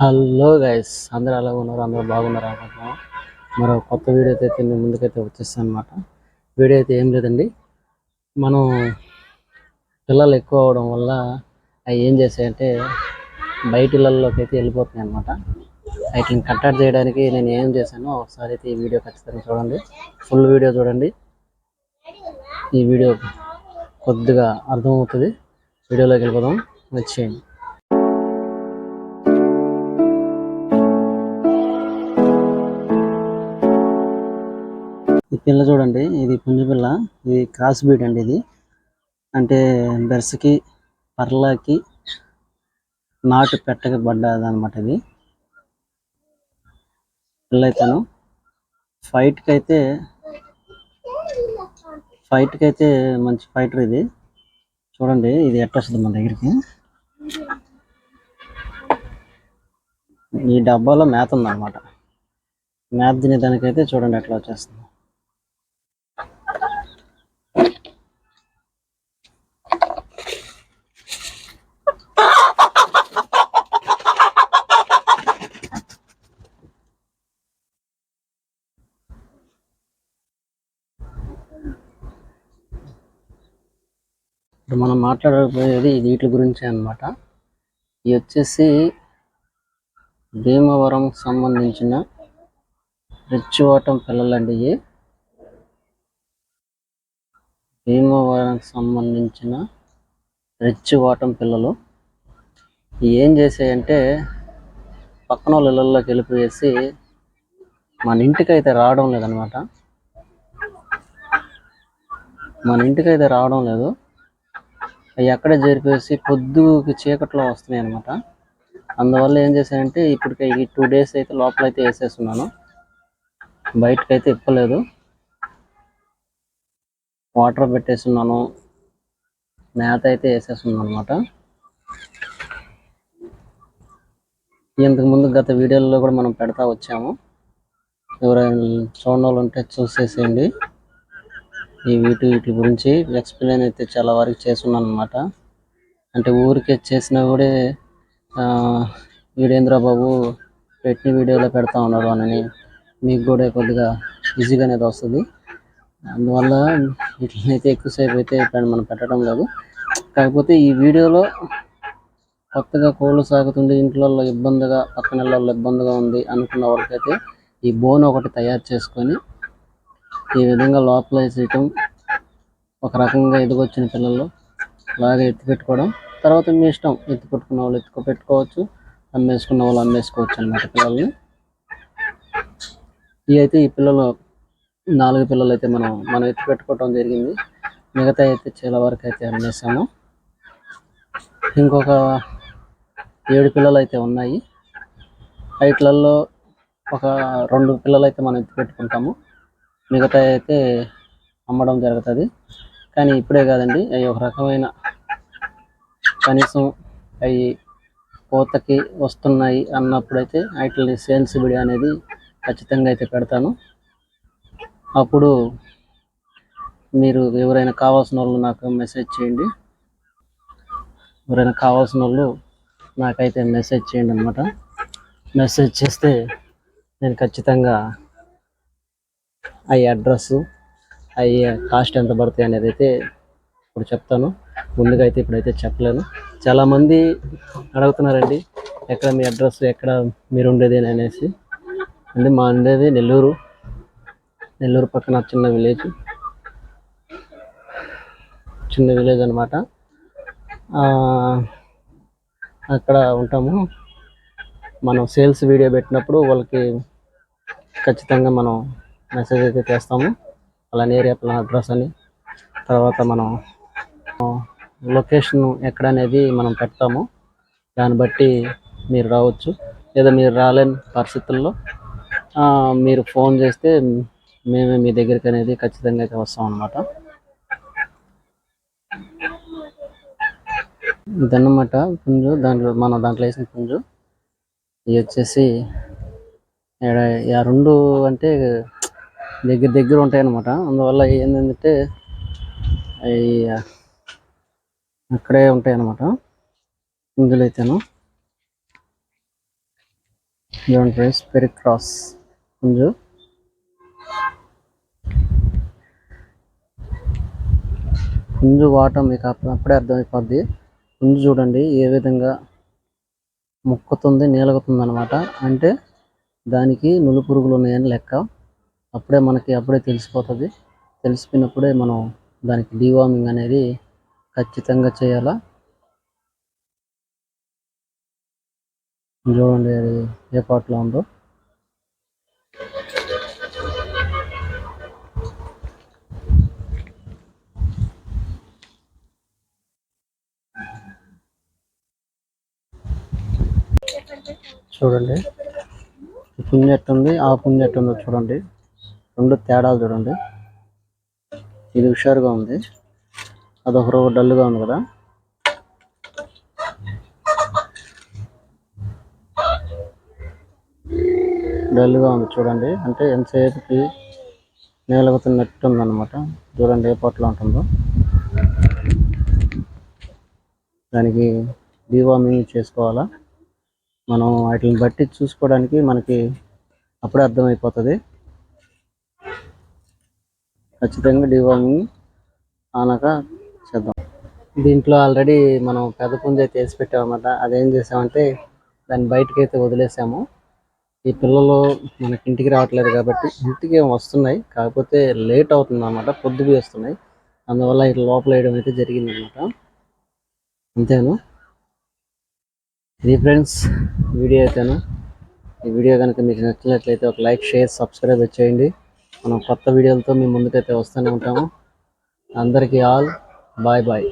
Hello guys అందరూ ఎలా ఉన్నారు? అందరూ బాగున్నారు? అనుకుంటున్నాం మరో కొత్త వీడియో అయితే మీ ముందుకైతే వచ్చేస్తాను అనమాట వీడియో అయితే ఏం లేదండి. మనం పిల్లలు ఎక్కువ అవడం వల్ల అవి ఏం చేసాయంటే బయట ఇళ్ళల్లోకి అయితే వెళ్ళిపోతున్నాయి అనమాట వాటిని కట్టడి చేయడానికి నేను ఏం చేశానో ఒకసారి అయితే ఈ వీడియో ఖచ్చితంగా చూడండి. ఫుల్ వీడియో చూడండి. ఈ వీడియో కొద్దిగా అర్థమవుతుంది. వీడియోలోకి వెళ్ళిపోదాం. వచ్చేయండి. పిల్ల చూడండి ఇది పుంజు పిల్ల. ఇది క్రాస్ బీడ్ అండి ఇది. అంటే బెర్స్కి పర్లాకి నాటు పెట్టక పడ్డది అనమాట ఇది. పిల్ల అయితేను ఫైట్కి అయితే ఫైట్కి అయితే మంచి ఫైటర్ ఇది. చూడండి ఇది ఎట్టొస్తుంది మన దగ్గరికి. ఈ డబ్బాలో మేత ఉందన్నమాట మేత తినేదానికైతే చూడండి ఎట్లా వచ్చేస్తుంది. ఇప్పుడు మనం మాట్లాడబోయేది వీటి గురించి అన్నమాట. ఇది వచ్చేసి భీమవరం సంబంధించిన రిచ్చివాటం పిల్లలండి ఇవి. భీమవరం సంబంధించిన రిచ్చివాటం పిల్లలు. ఏం చేసాయంటే పక్కన వాళ్ళ ఇళ్ళల్లోకి వెళ్ళిపోయేసి మన ఇంటికి అయితే రావడం లేదనమాట మన ఇంటికి అయితే రావడం లేదు. అవి అక్కడే జరిపేసి పొద్దుకి చీకట్లో వస్తున్నాయి అనమాట అందువల్ల ఏం చేశానంటే ఇప్పటికి ఈ టూ డేస్ అయితే లోపల అయితే వేసేస్తున్నాను. బయటకైతే అయితే ఇప్పలేదు. వాటర్ పెట్టేస్తున్నాను. మేత అయితే వేసేస్తున్నాను అనమాట ఇంతకు ముందు గత వీడియోల్లో కూడా మనం పెడతా వచ్చాము. ఎవరైనా చూడాలంటే ఉంటే చూసేసేయండి. ఈ వీటి వీటి గురించి ఎక్స్ప్లెయిన్ అయితే చాలా వరకు చేస్తున్నాను అనమాట అంటే ఊరికే చేసినా కూడా ఆ, వీడేంద్ర బాబు పెట్టిన వీడియోలో పెడతా ఉన్నారు అని మీకు కూడా కొద్దిగా ఈజీగా అనేది వస్తుంది. అందువల్ల వీటినైతే ఎక్కువసేపు అయితే మనం పెట్టడం లేదు. కాకపోతే ఈ వీడియోలో కొత్తగా కోళ్ళు సాగుతుంది ఇంట్లో ఇబ్బందిగా పక్కన ఇబ్బందిగా ఉంది అనుకున్న వాళ్ళకైతే ఈ బోన్ ఒకటి తయారు చేసుకొని ఈ విధంగా లోపల వేసేయటం ఒక రకంగా ఎదుగొచ్చిన పిల్లలు అలాగే ఎత్తి పెట్టుకోవడం. తర్వాత మీ ఇష్టం ఎత్తి పెట్టుకున్న వాళ్ళు ఎత్తుకో పెట్టుకోవచ్చు అమ్మేసుకున్న వాళ్ళు అమ్మేసుకోవచ్చు అన్నమాట పిల్లల్ని. ఇవి అయితే ఈ పిల్లలు నాలుగు పిల్లలు అయితే మనం మనం ఎత్తి పెట్టుకోవటం జరిగింది. మిగతా అయితే చాలా వరకు అయితే అమ్మేసాము ఇంకొక ఏడు పిల్లలు అయితే ఉన్నాయి. వీటిలలో ఒక రెండు పిల్లలు అయితే మనం ఎత్తి పెట్టుకుంటాము. మిగతా అయితే అమ్మడం జరుగుతుంది. కానీ ఇప్పుడే కాదండి అవి ఒక రకమైన కనీసం అవి కోతకి వస్తున్నాయి అన్నప్పుడైతే వాటిని సేల్స్ వీడియో అనేది ఖచ్చితంగా అయితే పెడతాను. అప్పుడు మీరు ఎవరైనా కావాల్సిన వాళ్ళు నాకు మెసేజ్ చేయండి. ఎవరైనా కావాల్సిన వాళ్ళు నాకైతే మెసేజ్ చేయండి అనమాట మెసేజ్ చేస్తే నేను ఖచ్చితంగా అవి అడ్రస్ అవి కాస్ట్ ఎంత పడతాయి అనేది అయితే ఇప్పుడు చెప్తాను. ముందుగా అయితే ఇప్పుడైతే చెప్పలేను. చాలామంది అడుగుతున్నారండి ఎక్కడ మీ అడ్రస్ ఎక్కడ మీరు ఉండేది అని అనేసి. అంటే మా ఉండేది నెల్లూరు నెల్లూరు పక్కన చిన్న విలేజ్. చిన్న విలేజ్ అనమాట అక్కడ ఉంటాము. మనం సేల్స్ వీడియో పెట్టినప్పుడు వాళ్ళకి ఖచ్చితంగా మనం మెసేజ్ అయితే చేస్తాము. అలానే ఏరియా ప్లాన్ అడ్రస్ అని. తర్వాత మనం లొకేషన్ ఎక్కడ అనేది మనం పెడతాము. దాన్ని బట్టి మీరు రావచ్చు. లేదా మీరు రాలేని పరిస్థితుల్లో మీరు ఫోన్ చేస్తే మేమే మీ దగ్గరికి అనేది ఖచ్చితంగా అయితే వస్తాం అన్నమాట. ఇదన్నమాట పుంజు. దాంట్లో మనం దాంట్లో వేసిన పుంజు. ఇది వచ్చేసి ఆ రెండు అంటే దగ్గర దగ్గర ఉంటాయి అన్నమాట అందువల్ల ఏంటంటే అవి అక్కడే ఉంటాయి అన్నమాట పుంజులు అయితేను. జోన్ ప్రైస్ పెరిక్ క్రాస్. కొంచెం పుంజు వాటం మీకు అప్పుడే అర్థమైపోద్ది. పుంజు చూడండి ఏ విధంగా ముక్కుతుంది నీలగుతుంది అనమాట అంటే దానికి నులు పురుగులు ఉన్నాయని లెక్క. అప్పుడే మనకి అప్పుడే తెలిసిపోతుంది. తెలిసిపోయినప్పుడే మనం దానికి డీవార్మింగ్ అనేది ఖచ్చితంగా చేయాలా? చూడండి అది ఏ పాటలో ఉందో. చూడండి. ఈ పుంజ ఎట్టుంది ఆ పుంజ ఎట్టుందో చూడండి. రెండు తేడాలు చూడండి. ఇది హుషారుగా ఉంది. అదొక రోజు డల్గా ఉంది కదా. డల్గా ఉంది చూడండి. అంటే ఎంతసేపుకి నేలగుతున్నట్టు ఉందన్నమాట చూడండి ఏ పొట్టలో ఉంటుందో. దానికి డీవార్మింగ్ చేసుకోవాలా? మనం వాటిని బట్టి చూసుకోవడానికి మనకి అప్పుడే అర్థమైపోతుంది. ఖచ్చితంగా డివార్మింగ్ ఆనక చేద్దాం. దీంట్లో ఆల్రెడీ మనం పెద్ద పుంజ అయితే వేసి పెట్టామన్నమాట. అదేం చేసామంటే దాన్ని బయటకి అయితే వదిలేసాము. ఈ పిల్లలు మనకి ఇంటికి రావట్లేదు కాబట్టి ఇంటికి ఏం వస్తున్నాయి. కాకపోతే లేట్ అవుతుంది అనమాట పొద్దుపు వస్తున్నాయి. అందువల్ల ఇట్లా లోపల వేయడం అయితే జరిగింది అనమాట అంతేను? ఇది ఫ్రెండ్స్ వీడియో అయితేను? ఈ వీడియో కనుక మీకు నచ్చినట్లయితే ఒక లైక్ షేర్ సబ్స్క్రైబ్ చేయండి. మనం కొత్త వీడియోలతో మీ ముందుకైతే వస్తూనే ఉంటాము. అందరికీ ఆల్ బాయ్ బాయ్.